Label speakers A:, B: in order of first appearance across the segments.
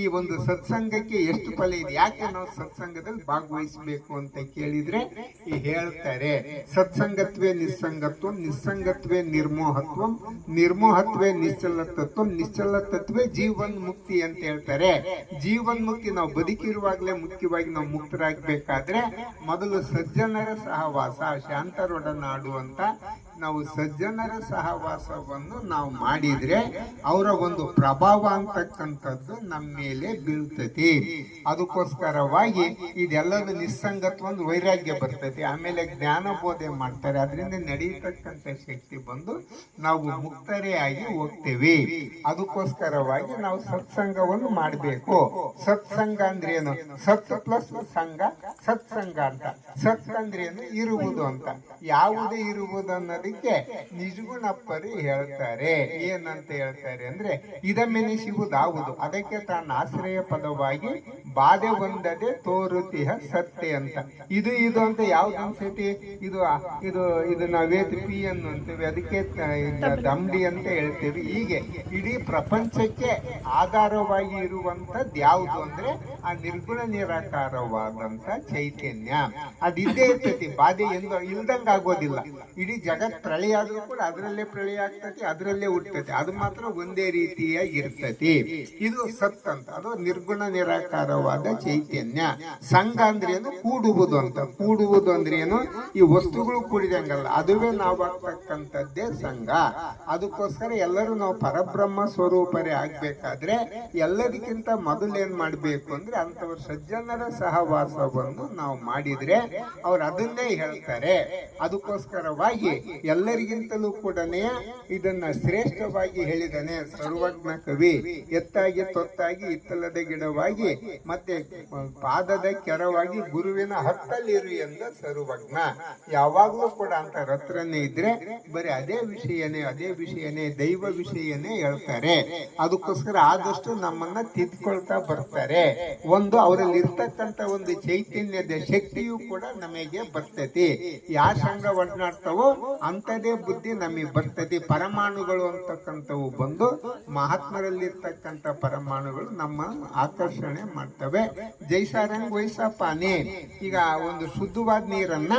A: ಈ ಒಂದು ಸತ್ಸಂಗಕ್ಕೆ ಎಷ್ಟು ಫಲ ಇದೆ? ಯಾಕೆ ನಾವು ಸತ್ಸಂಗದಲ್ಲಿ ಭಾಗವಹಿಸಬೇಕು ಅಂತ ಕೇಳಿದ್ರೆ ಹೇಳ್ತಾರೆ, ಸತ್ಸಂಗತ್ವೇ ನಿಸ್ಸಂಗತ್ವ, ನಿಸ್ಸಂಗತ್ವೇ ನಿರ್ಮೋಹತ್ವ, ನಿರ್ಮೋಹತ್ವೇ ನಿಶ್ಚಲ ತತ್ವ ನಿಶ್ಚಲ ತತ್ವೇ ಜೀವನ್ ಮುಕ್ತಿ ಅಂತ ಹೇಳ್ತಾರೆ. ಜೀವನ್ ಮುಕ್ತಿ ನಾವು ಬದುಕಿರುವಾಗಲೇ ಮುಖ್ಯವಾಗಿ ನಾವು ಮುಕ್ತರಾಗಬೇಕಾದ್ರೆ ಮೊದಲು ಸಜ್ಜನರ ಸಹವಾಸ, ಶಾಂತರೊಡನಾಡು ಅಂತ ನಾವು ಸಜ್ಜನರ ಸಹವಾಸವನ್ನು ನಾವು ಮಾಡಿದರೆ ಅವರ ಒಂದು ಪ್ರಭಾವ ಅಂತಕ್ಕಂಥದ್ದು ನಮ್ಮ ಮೇಲೆ ಬೀಳ್ತತಿ ಅದಕ್ಕೋಸ್ಕರವಾಗಿ ಇದೆಲ್ಲದ ನಿಸ್ಸಂಗತ್ವ ಒಂದು ವೈರಾಗ್ಯ ಬರ್ತೈತಿ ಆಮೇಲೆ ಜ್ಞಾನ ಬೋಧೆ ಮಾಡ್ತಾರೆ. ಅದರಿಂದ ನಡೆಯತಕ್ಕಂಥ ಶಕ್ತಿ ಬಂದು ನಾವು ಮುಕ್ತರೇ ಆಗಿ ಹೋಗ್ತೇವೆ. ಅದಕ್ಕೋಸ್ಕರವಾಗಿ ನಾವು ಸತ್ಸಂಗವನ್ನು ಮಾಡಬೇಕು. ಸತ್ಸಂಗ ಅಂದ್ರೆ ಏನು? ಸತ್ ಪ್ಲಸ್ ಸಂಘ, ಸತ್ಸಂಗ ಅಂತ. ಸತ್ ಅಂದ್ರೆ ಏನು? ಇರುವುದು ಅಂತ. ಯಾವುದೇ ಇರುವುದು ಅನ್ನೋದಕ್ಕೆ ನಿಜಗುಣಪ್ಪರು ಹೇಳ್ತಾರೆ. ಏನಂತ ಹೇಳ್ತಾರೆ ಅಂದ್ರೆ ಇದಮ್ಮೆನಿಸುವುದಾವುದು ಅದಕ್ಕೆ ತನ್ನ ಆಶ್ರಯ ಪದವಾಗಿ ಬಾಧೆ ಒಂದದೆ ತೋರುತಿಹ ಸತ್ಯ ಅಂತ. ಇದು ಇದು ಅಂತ ಯಾವ್ದು ಅನ್ಸೈತಿ? ಇದು ಇದು ಇದು ನಾವೇತ್ ಪಿ ಅಂತೀವಿ. ಅದಕ್ಕೆ ದಂಬಿ ಅಂತ ಹೇಳ್ತೀವಿ. ಹೀಗೆ ಇಡೀ ಪ್ರಪಂಚಕ್ಕೆ ಆಧಾರವಾಗಿ ಇರುವಂತದ್ದು ಯಾವುದು ಅಂದ್ರೆ ಆ ನಿರ್ಗುಣ ನಿರಾಕಾರವಾದಂತ ಚೈತನ್ಯ. ಅದಿದ್ದೇ ಇರ್ತೈತಿ. ಬಾಧೆ ಎಂದು, ಇಲ್ದಂಗ ಆಗೋದಿಲ್ಲ. ಇಡೀ ಜಗತ್ ಪ್ರಳಯ ಆದ್ರೂ ಕೂಡ ಅದರಲ್ಲೇ ಪ್ರಳಯ ಆಗ್ತತಿ, ಅದರಲ್ಲೇ ಹುಟ್ಟತಿ ಅದು ಮಾತ್ರ ಒಂದೇ ರೀತಿಯಾಗಿ ಇರ್ತತಿ. ಇದು ಸತ್ ಅಂತ. ಅದು ನಿರ್ಗುಣ ನಿರಾಕಾರವಾದ ಚೈತನ್ಯ. ಸಂಘ ಅಂದ್ರೆ ಏನು? ಕೂಡುವುದು ಅಂತ. ಕೂಡುವುದು ಅಂದ್ರೆ ಏನು? ಈ ವಸ್ತುಗಳು ಕೂಡಿದಂಗಲ್ಲ. ಅದುವೇ ನಾವಾಗ್ತಕ್ಕಂಥದ್ದೇ ಸಂಘ. ಅದಕ್ಕೋಸ್ಕರ ಎಲ್ಲರೂ ನಾವು ಪರಬ್ರಹ್ಮ ಸ್ವರೂಪರೇ ಆಗ್ಬೇಕಾದ್ರೆ ಮೊದಲು ಏನ್ ಮಾಡ್ಬೇಕು ಅಂದ್ರೆ ಅಂತವ್ರ ಸಜ್ಜನರ ಸಹವಾಸವನ್ನು ನಾವು ಮಾಡಿದ್ರೆ ಅವ್ರು ಅದನ್ನೇ ಹೇಳ್ತಾರೆ. ಅದಕ್ಕೋಸ್ಕರವಾಗಿ ಎಲ್ಲರಿಗಿಂತಲೂ ಕೂಡ ಇದನ್ನ ಶ್ರೇಷ್ಠವಾಗಿ ಹೇಳಿದಾನೆ ಸರ್ವಜ್ಞ ಕವಿ. ಎತ್ತಾಗಿ ತೊತ್ತಾಗಿ ಇತ್ತಲದ ಗಿಡವಾಗಿ ಮತ್ತೆ ಪಾದದ ಕೆರವಾಗಿ ಗುರುವಿನ ಹತ್ತಲ್ಲಿರು ಎಂದ ಸರ್ವಜ್ಞ. ಯಾವಾಗ್ಲೂ ಕೂಡ ಅಂತ ರತ್ರನೇ ಇದ್ರೆ ಬರೀ ಅದೇ ವಿಷಯನೇ ಅದೇ ವಿಷಯನೇ, ದೈವ ವಿಷಯನೇ ಹೇಳ್ತಾರೆ. ಅದಕ್ಕೋಸ್ಕರ ಆದಷ್ಟು ನಮ್ಮನ್ನ ತಿದ್ಕೊಳ್ತಾ ಬರ್ತಾರೆ. ಒಂದು ಅವರಲ್ಲಿ ಇರ್ತಕ್ಕಂತ ಒಂದು ಚೈತನ್ಯದ ಶಕ್ತಿಯು ಕೂಡ ನಮಗೆ ಬರ್ತೈತಿ ಯಾವ ಸಂಘ ಒಡನಾಡ್ತಾವೋ ಅಂತದೇ ಬುದ್ಧಿ ನಮಗೆ ಬರ್ತತಿ ಪರಮಾಣುಗಳು ಅಂತಕ್ಕಂಥವು ಬಂದು ಮಹಾತ್ಮರಲ್ಲಿರ್ತಕ್ಕಂಥ ಪರಮಾಣುಗಳು ನಮ್ಮ ಆಕರ್ಷಣೆ ಮಾಡ್ತವೆ ಜೈಸಾರಂಗ್ ಪಾನೆ ಈಗ ಒಂದು ಶುದ್ಧವಾದ ನೀರನ್ನ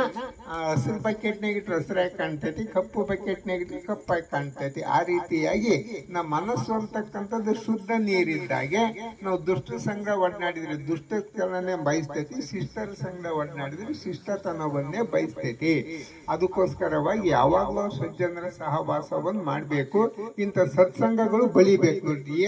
A: ಹಸಿರು ಬಕೆಟ್ನಾಗ ಇಟ್ಟರೆ ಹಸಿರಾಗಿ ಕಾಣ್ತೈತಿ, ಕಪ್ಪು ಬಕೆಟ್ನಾಗ ಇಟ್ಟರೆ ಕಪ್ಪಾಗಿ ಕಾಣ್ತೈತಿ. ಆ ರೀತಿಯಾಗಿ ನಮ್ಮ ಮನಸ್ಸು ಅಂತಕ್ಕಂಥದ್ದು ಶುದ್ಧ ನೀರಿದ್ದಾಗೆ ನಾವು ದುಷ್ಟ ಸಂಘ ಒಡನಾಡಿದ್ರೆ ದುಷ್ಟತನನೇ ಬಯಸ್ತೈತಿ, ಶಿಷ್ಟರ ಸಂಘ ಒಡನಾಡಿದ್ರೆ ಶಿಷ್ಟತನವನ್ನೇ ಬಯಸ್ತೈತಿ. ಅದಕ್ಕೋಸ್ಕರವಾಗಿ ಯಾವಾಗಲೂ ಸಜ್ಜನರ ಸಹವಾಸವನ್ನು ಮಾಡಬೇಕು. ಇಂಥ ಸತ್ಸಂಗಗಳು ಬಲಿಬೇಕು